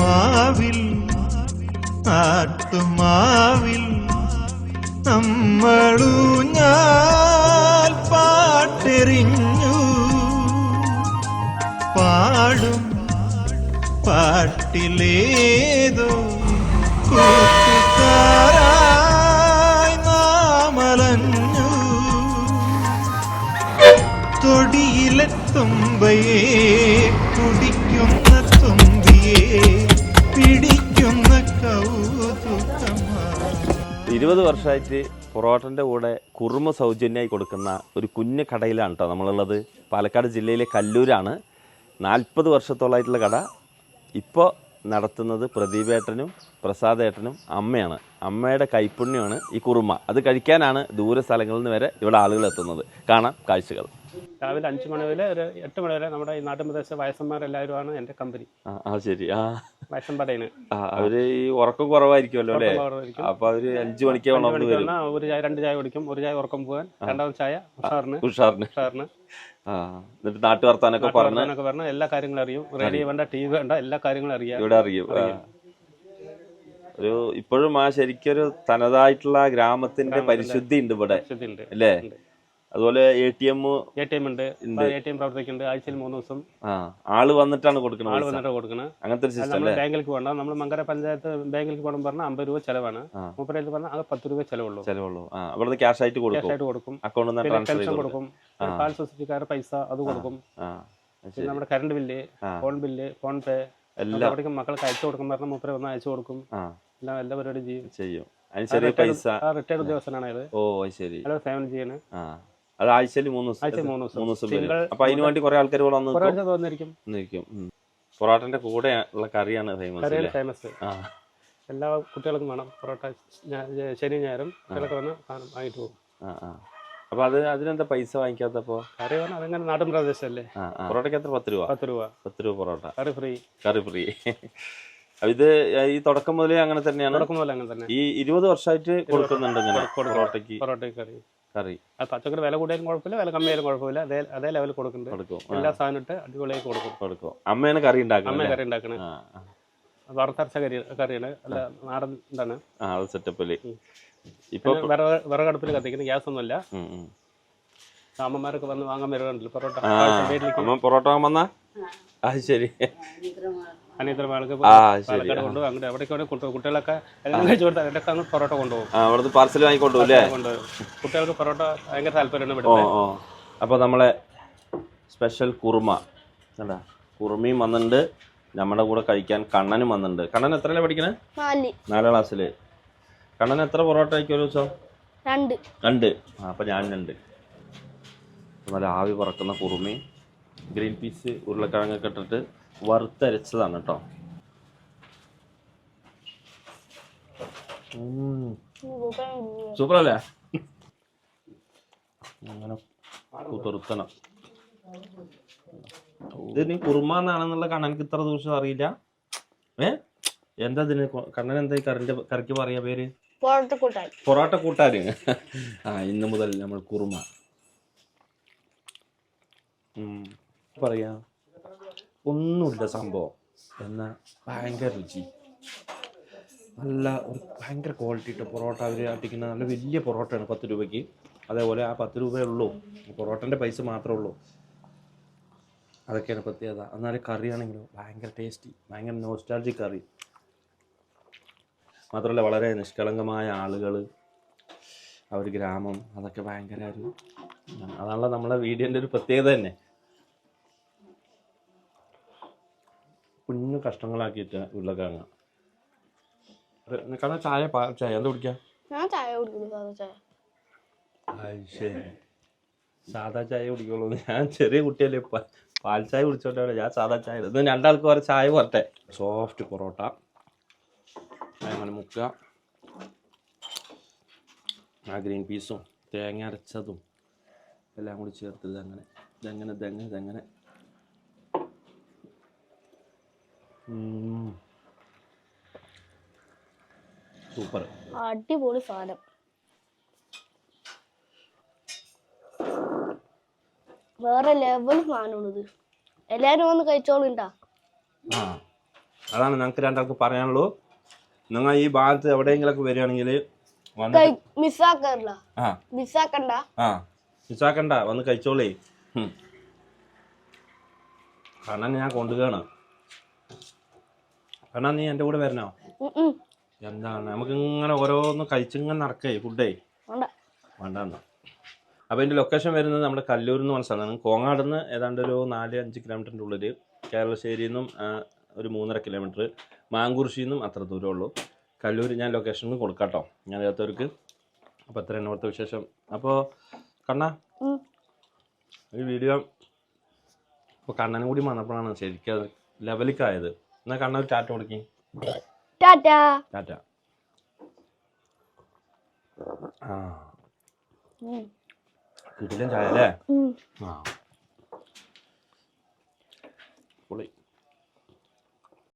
ആട്ടുമാവിൽ ആത്മാവിൽ നമ്മളു ഞാൻ പാട്ടെറിഞ്ഞു. പാടും പാട്ടിലേതോ കൂട്ടുകാരായി നാമലഞ്ഞു. തൊടിയിലെ തുമ്പയെ കുടിക്കുന്ന തുമ്പിയെ ഇരുപത് വർഷമായിട്ട് പൊറോട്ടന്റെ കൂടെ കുറുമ സൗജന്യമായി കൊടുക്കുന്ന ഒരു കുഞ്ഞു കടയിലാണ് കേട്ടോ നമ്മളുള്ളത്. പാലക്കാട് ജില്ലയിലെ കല്ലൂരാണ്. നാൽപ്പത് വർഷത്തോളമായിട്ടുള്ള കട. ഇപ്പോൾ നടത്തുന്നത് പ്രദീപേട്ടനും പ്രസാദേട്ടനും അമ്മയാണ്. അമ്മയുടെ കൈപ്പുണ്യമാണ് ഈ കുറുമ. അത് കഴിക്കാനാണ് ദൂര സ്ഥലങ്ങളിൽ നിന്ന് വരെ ഇവിടെ ആളുകൾ എത്തുന്നത്. കാണാം കാഴ്ചകൾ. രാവിലെ അഞ്ച് മണി വരെ ഒരു എട്ട് മണി വരെ നമ്മുടെ ഈ നാട്ടുപ്രദേശ വയസ്സന്മാരെല്ലാവരുമാണ് എന്റെ കമ്പനി. ആ ആ ശരി. ആ. വയസ്സമ്പടയിന് ആ, അവർ ഈ ഉറക്കം കുറവായിരിക്കുമല്ലോ അല്ലേ. അപ്പൊ അവർ അഞ്ചു മണിക്ക് വരും. ഒരു ചായ രണ്ട് ചായ കുടിക്കും. ഒരു ചായ ഉറക്കം പോകാൻ രണ്ടാമത് ചായ ഉഷാറിന്. ഉഷാറിന്. ഉഷാറിന്. എന്നിട്ട് നാട്ടു വർത്താനൊക്കെ പറഞ്ഞു പറഞ്ഞാൽ എല്ലാ കാര്യങ്ങളും അറിയും. റേഡിയോ വേണ്ട ടി വി വേണ്ട എല്ലാ കാര്യങ്ങളും അറിയാം. ഇവിടെ അറിയും. ഒരു ഇപ്പോഴും ആ ശരിക്കൊരു തനതായിട്ടുള്ള ഗ്രാമത്തിന്റെ പരിശുദ്ധി ഉണ്ട് ഇവിടെ. അല്ലേ? അതുപോലെ A T M A T M ഉണ്ട്. എ ടി എം പ്രവർത്തിക്കുന്നുണ്ട്. ആഴ്ചയിൽ മൂന്ന് ദിവസം. ആൾ വന്നിട്ടാണ് കൊടുക്കുന്നത് ആൾ. വന്നിട്ട് കൊടുക്കണം അങ്ങനത്തെ നമ്മൾ ബാങ്കിലേക്ക് പോകണ്ട. നമ്മൾ മങ്കര പഞ്ചായത്ത് ബാങ്കിലേക്ക് പോകണം പറഞ്ഞാൽ അമ്പത് രൂപ ചെലവാണ്. ആ. മൂപ്പരയിൽ പറഞ്ഞാൽ അത് പത്ത് രൂപ ചെലവുള്ളൂ. ചെലവുള്ളൂ. അവിടെ ക്യാഷ് ആയിട്ട് കൊടുക്കും. ക്യാഷ് ആയിട്ട് കൊടുക്കും. അക്കൗണ്ടിൽ പെൻഷൻ കൊടുക്കും. പാൽ സൊസൈറ്റിക്കാരുടെ പൈസ അത് കൊടുക്കും. പിന്നെ നമ്മുടെ current bill phone bill PhonePe എല്ലാം. അവിടേക്ക് മക്കൾക്ക് അയച്ചു കൊടുക്കും പറഞ്ഞാൽ മുപ്പത് വന്ന് അയച്ചു കൊടുക്കും. എല്ലാം എല്ലാ പരിപാടിയും ചെയ്യും. ചെയ്യും. പൈസ. റിട്ടയർഡ് ഉദ്യോഗസ്ഥനാണ് ഇത്. ഓ ശരി. ഫാമിലി ചെയ്യാണ്. അത് ആഴ്ചയിൽ മൂന്ന് ദിവസം മൂന്ന് ദിവസം. വരും. അപ്പൊ അതിന് വേണ്ടി കുറെ ആൾക്കാർ ഇവിടെ വന്ന് കുറെ നിൽക്കും? ആഴ്ച നിൽക്കും പൊറോട്ടന്റെ കൂടെ ഉള്ള കറിയാണ് ഫേമസ് ഫേമസ് എല്ലാ കുട്ടികൾക്കും വേണം പൊറോട്ട ശനി ഞായറും വന്ന് വാങ്ങിട്ട് പോകും. അപ്പൊ അത് അതിനെന്താ പൈസ വാങ്ങിക്കാത്തപ്പോ? കറി പറഞ്ഞാൽ അതങ്ങനെ നാടൻ പ്രദേശമല്ലേ. പൊറോട്ടയ്ക്ക് എത്ര? പത്ത് രൂപ. പത്ത് രൂപ. പത്ത് രൂപ പൊറോട്ട. കറി ഫ്രീ. കറി ഫ്രീ. ഇത് ഈ തുടക്കം മുതലേ അങ്ങനെ തന്നെയാണ്? തുടക്കം മുതലേ അങ്ങനെ തന്നെ. ഈ ഇരുപത് വർഷമായിട്ട് കൊടുക്കുന്നുണ്ട് പൊറോട്ടയ്ക്ക്. പൊറോട്ടയ്ക്ക് പൊറോട്ട കറി. കറി. ആ പച്ചക്കറി വില കൂടിയാലും കുഴപ്പമില്ല വില കമ്മിയായാലും കുഴപ്പമില്ല. അതേ അതേ ലെവലിൽ കൊടുക്കുന്നുണ്ട്. കൊടുക്കും. എല്ലാ സാധനം ഇട്ട് അടിപൊളിയായി കൊടുക്കും. കൊടുക്കും. അമ്മയാണ് കറി അമ്മ ഉണ്ടാക്കുന്നത് കറി ഉണ്ടാക്കണേ. വറുത്തരച്ച കറി കറിയാണ്. അല്ല നാടൻ ഇതാണ്. ആ അത് സെറ്റപ്പിൽ ഇപ്പൊ വിറക് വിറകടുപ്പിൽ കത്തിക്കുന്നത് ഗ്യാസ് ഒന്നുമില്ല. അമ്മമാരൊക്കെ വന്ന് വാങ്ങാൻ വരുന്നുണ്ടല്ലോ പൊറോട്ട. വീട്ടിലേക്ക് പൊറോട്ട വന്നാ? അത് ശരി. അനിയത്ര മാൾക്ക് ആ ശരി. പാലക്കാട് കൊണ്ടുപോകും. അങ്ങോട്ട് എവിടേക്ക് വേണേൽ കൊണ്ടുപോകും കുട്ടികളൊക്കെ എല്ലാം കഴിച്ചു കൊടുത്താൽ അവരൊക്കെ അങ്ങ് പൊറോട്ട കൊണ്ടുപോകും. ആ പാർസൽ വാങ്ങിക്കൊണ്ടു അല്ലേ? കൊണ്ടുപോകും കുട്ടികൾക്ക് പൊറോട്ട ഭയങ്കര താല്പര്യമാണ് ഓ ഓ. അപ്പൊ നമ്മളെ സ്പെഷ്യൽ കുറുമ. കണ്ടാ? കുറുമയും വന്നിട്ടുണ്ട്. നമ്മുടെ കൂടെ കഴിക്കാൻ കണ്ണനും വന്നിട്ടുണ്ട്. കണ്ണൻ എത്രയല്ലേ പഠിക്കണേ? നാല്. നാലാം ക്ലാസ്സിൽ കണ്ണൻ എത്ര പൊറോട്ട കഴിക്കും ഒരു ദിവസം? രണ്ട്. രണ്ട്. ആ അപ്പൊ ഞാൻ രണ്ട്. നല്ല ആവി പറക്കുന്ന കുറുമയും ഗ്രീൻ പീസ് ഉരുളക്കിഴങ്ങൊക്കെ ഇട്ടിട്ട് വറുത്തരച്ചതാണ് കേട്ടോ സൂപ്പർ അല്ലേ അങ്ങനെ കുതിർത്തണം. ഇത് നീ കുറുമ എന്നാണെന്നുള്ള കണ്ണനക്ക് ഇത്ര ദിവസം അറിയില്ല. ഏ? എന്താ ഇതിന്? കണ്ണൻ എന്താ കറിന്റെ കറിക്ക് പറയാ പേര്? പൊറോട്ട കൂട്ടാൻ. ആ ഇന്ന് മുതൽ നമ്മൾ കുറുമ. ഉം. പറയാ ഒന്നുമില്ല സംഭവം. എന്നാൽ ഭയങ്കര രുചി. നല്ല ഒരു ഭയങ്കര ക്വാളിറ്റി ഇട്ട പൊറോട്ട അവർ അട്ടിക്കുന്ന നല്ല വലിയ പൊറോട്ടയാണ് പത്ത് രൂപയ്ക്ക്. അതേപോലെ ആ പത്ത് രൂപയേ ഉള്ളൂ. പൊറോട്ടന്റെ പൈസ മാത്രമേ ഉള്ളൂ. അതൊക്കെയാണ് പ്രത്യേകത. എന്നാലും കറിയാണെങ്കിലും ഭയങ്കര ടേസ്റ്റി ഭയങ്കര നോസ്റ്റാൾജിക് കറി. മാത്രമല്ല വളരെ നിഷ്കളങ്കമായ ആളുകൾ ആ ഒരു ഗ്രാമം അതൊക്കെ ഭയങ്കര ഒരു അതാണല്ലോ നമ്മളെ വീഡിയോന്റെ ഒരു പ്രത്യേകത തന്നെ. കുഞ്ഞു കഷ്ണങ്ങളാക്കിയിട്ട് ഉരുളക്കിഴങ്ങ് കാരണം ചായ പാ ചായ എന്താ കുടിക്കുക ഞാൻ ചായ കുടിക്കുന്നു സാധാ ചായ. അത് ശരി. സാധാ ചായ കുടിക്കുള്ളൂ. ഞാൻ ചെറിയ കുട്ടിയല്ലേ പ- പാൽ ചായ കുടിച്ചോട്ടെ ഞാൻ സാധാ ചായ ഇത് രണ്ടാൾക്ക് വേറെ ചായ പോരട്ടെ സോഫ്റ്റ് പൊറോട്ട. അങ്ങനെ മുക്ക ആ ഗ്രീൻ പീസും തേങ്ങ അരച്ചതും എല്ലാം കൂടി ചേർത്തത് അങ്ങനെ ഇതെങ്ങനെ ഇതെങ്ങനെ ഇതെങ്ങനെ സൂപ്പർ. അടിപൊളി സാധനം. വേറെ ലെവൽ സാധനമാണ് ഇത്. എല്ലാരും വന്ന് കഴിച്ചോളുണ്ടാ? ആ അതാണ് ഞങ്ങൾക്ക് രണ്ടാൾക്ക് പറയാനുള്ളൂ. നിങ്ങൾ ഈ ഭാഗത്ത് എവിടെയെങ്കിലൊക്കെ വരികയാണെങ്കിൽ മിസ്സാക്കണ്ട ആ. മിസ്സാക്കണ്ട. ആ മിസ്സാക്കണ്ട വന്ന് കഴിച്ചോളേ. കാരണം ഞാൻ കൊണ്ടുപോകണം കണ്ണൻ നീ എന്റെ കൂടെ വരണോ. എന്താണ്? നമുക്ക് ഇങ്ങനെ ഓരോന്ന് കഴിച്ചിങ്ങനെ നടക്കേ ഫുഡേ വേണ്ട. എന്റെ അപ്പോൾ ഇതിന്റെ ലൊക്കേഷൻ വരുന്നത് നമ്മുടെ കല്ലൂരിൽ നിന്ന് പറഞ്ഞ സ്ഥലമാണ് കോങ്ങാട് നിന്ന് ഏതാണ്ട് ഒരു നാല് അഞ്ച് കിലോമീറ്ററിന്റെ ഉള്ളിൽ കേരളശ്ശേരിയിൽ നിന്നും ഒരു മൂന്നര കിലോമീറ്റർ മാങ്കുറിശിയിൽ നിന്നും അത്ര ദൂരമേ ഉള്ളൂ. കല്ലൂർ ഞാൻ ലൊക്കേഷൻ കൊടുക്കാം കേട്ടോ ഞാൻ അതിനകത്തവർക്ക് അപ്പോൾ അത്ര അവിടുത്തെ വിശേഷം. അപ്പോൾ കണ്ണ. ഈ വീഡിയോ ഇപ്പോൾ കണ്ണനും കൂടി വന്നപ്പോഴാണ് ശരിക്കും അത് ലെവലിക്കായത് എന്നാൽ കണ്ണൊരു ടാറ്റ കൊടുക്കി. ടാറ്റാ. ടാറ്റ. ആ. ഉം. കിടിലൻ ചായ അല്ലേ? ആ.